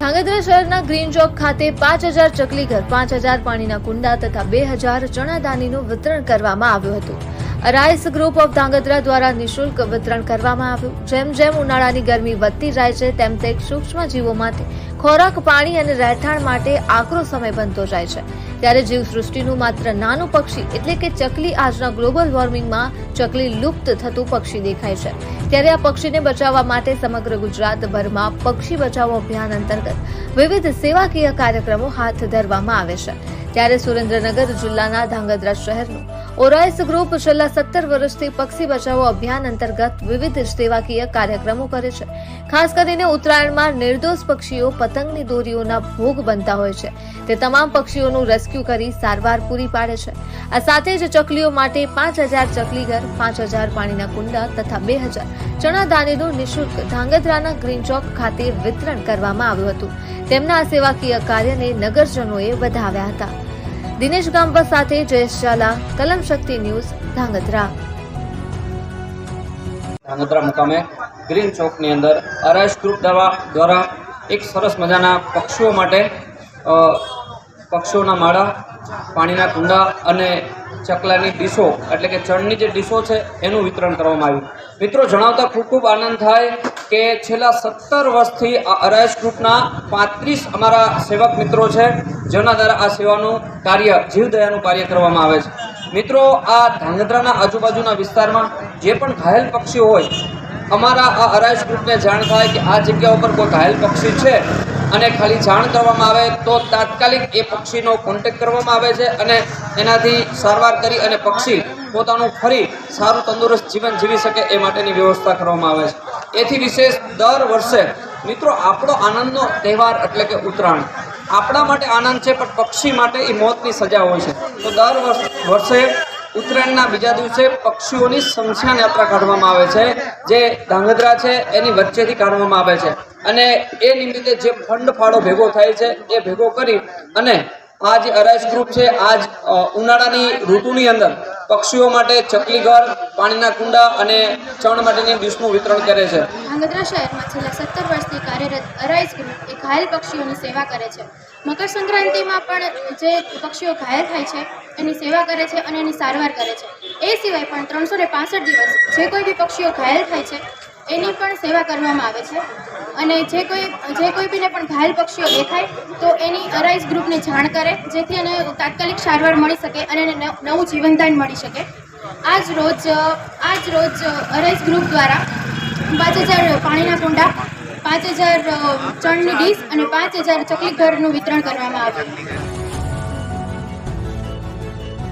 ધાંગધ્રા શહેરના ગ્રીન ચોક ખાતે પાંચ હજાર ચકલી ઘર, પાંચ હજાર પાણીના કુંડા તથા બે હજાર ચણાદાનીનું વિતરણ કરવામાં આવ્યું હતું. રાઇસ ગ્રુપ ઓફ ધાંગધ્રા દ્વારા નિઃશુલ્ક વિતરણ કરવામાં આવ્યું. જેમ જેમ ઉનાળાની ગરમી વધતી જાય છે, તેમ તે સૂક્ષ્મ જીવો માટે ખોરાક, પાણી અને રહેઠાણ માટે આકરો સમય બનતો જાય છે. ત્યારે જીવસૃષ્ટિનું માત્ર નાનું પક્ષી એટલે કે ચકલી આજના ગ્લોબલ વોર્મિંગમાં ચકલી લુપ્ત થતું પક્ષી દેખાય છે. ત્યારે આ પક્ષીને બચાવવા માટે સમગ્ર ગુજરાતભરમાં પક્ષી બચાવો અભિયાન અંતર્ગત વિવિધ સેવાકીય કાર્યક્રમો હાથ ધરવામાં આવે છે. ત્યારે સુરેન્દ્રનગર જિલ્લાના ધાંગધ્રા શહેરનું ઓરાયસ ગ્રુપ છેલ્લા સત્તર વર્ષથી પક્ષી બચાવો અભિયાન અંતર્ગત વિવિધ સેવાકીય કાર્યક્રમો કરે છે. ખાસ કરીને ઉત્તરાયણમાં નિર્દોષ પક્ષીઓ પતંગની દોરીઓના ભોગ બનતા હોય છે. તે તમામ પક્ષીઓનું રેસ્ક્યુ કરી સારવાર પૂરી પાડે છે. આ સાથે જ ચકલીઓ માટે પાંચ હજાર ચકલી ઘર, પાંચ હજાર પાણીના કુંડા તથા બે હજાર ચણાદાનીનું નિઃશુલ્ક ધાંગધ્રાના ગ્રીન ચોક ખાતે વિતરણ કરવામાં આવ્યું હતું. તેમના સેવાકીય કાર્યને નગરજનોએ વધાવ્યા હતા. દિનેશ ગાંબા સાથે જયેશ ઝાલા, કલમ શક્તિ ન્યૂઝ, ધાંગધ્રા. ધાંગધ્રા મુકામે ગ્રીન ચોકની અંદર અરાઈસ ગ્રુપ દ્વારા એક સરસ મજાના પક્ષીઓ માટે પક્ષીઓના માળા પાણીના કુંડા અને ચકલાની ડીશો, એટલે કે ચણની જે ડીશો છે, એનું વિતરણ કરવામાં આવ્યું. મિત્રો, જણાવતા ખૂબ ખૂબ આનંદ થાય કે છેલ્લા સત્તર વર્ષથી આ અરાયસ ગ્રુપના પાંત્રીસ અમારા સેવક મિત્રો છે જેના દ્વારા આ સેવાનું કાર્ય, જીવદયાનું કાર્ય કરવામાં આવે છે. મિત્રો, આ ધાંગધ્રાના આજુબાજુના વિસ્તારમાં જે પણ ઘાયલ પક્ષીઓ હોય, અમારા આ અરાયસ ગ્રુપને જાણ થાય કે આ જગ્યા ઉપર કોઈ ઘાયલ પક્ષી છે? અને ખાલી જાણ કરવામાં આવે તો તાત્કાલિક એ પક્ષીનો કોન્ટેક્ટ કરવામાં આવે છે અને એનાથી સારવાર કરી અને પક્ષી પોતાનું ફરી સારું તંદુરસ્ત જીવન જીવી શકે એ માટેની વ્યવસ્થા કરવામાં આવે છે. એથી વિશેષ દર વર્ષે મિત્રો આપણો આનંદનો તહેવાર એટલે કે ઉત્તરાયણ. આપણા માટે આનંદ છે, પણ પક્ષી માટે એ મોતની સજા હોય છે. તો દર વર્ષ- વર્ષે ઉત્તરાયણના બીજા દિવસે પક્ષીઓની શમશાન યાત્રા કાઢવામાં આવે છે, જે ધાંગધ્રા છે, એની વચ્ચેથી કાઢવામાં આવે છે. અને એ નિમિત્તે જે ફંડ ફાળો ભેગો થાય છે, એ ભેગો કરી અને આ જે અરાઈસ ગ્રુપ છે, આજ ઉનાળાની ઋતુની અંદર પક્ષીઓ માટે ચકલી ઘર, પાણીના કુંડા અને ચણ માટેની ડીશનું વિતરણ કરે છે. ધ્રાંગધ્રા શહેરમાં છેલ્લા સત્તર વર્ષથી કાર્યરત અરાઈઝ ગ્રુપ એ ઘાયલ પક્ષીઓની સેવા કરે છે. મકર સંક્રાંતિમાં પણ જે પક્ષીઓ ઘાયલ થાય છે, એની સેવા કરે છે અને એની સારવાર કરે છે. એ સિવાય પણ ત્રણસો ને દિવસ જે કોઈ બી પક્ષીઓ ઘાયલ થાય છે એની પણ સેવા કરવામાં આવે છે. અને જે કોઈ જે કોઈ બીને પણ ઘાયલ પક્ષીઓ દેખાય, તો એની અરાઈઝ ગ્રુપને જાણ કરે, જેથી એને તાત્કાલિક સારવાર મળી શકે અને એને નવ- જીવનદાન મળી શકે. આજ રોજ આજ રોજ અરાઈઝ ગ્રુપ દ્વારા પાંચ હજાર પાણીના કુંડા, પાંચ હજાર ચણની ડીશ અને પાંચ હજાર ચકલી ઘરનું વિતરણ કરવામાં આવ્યું.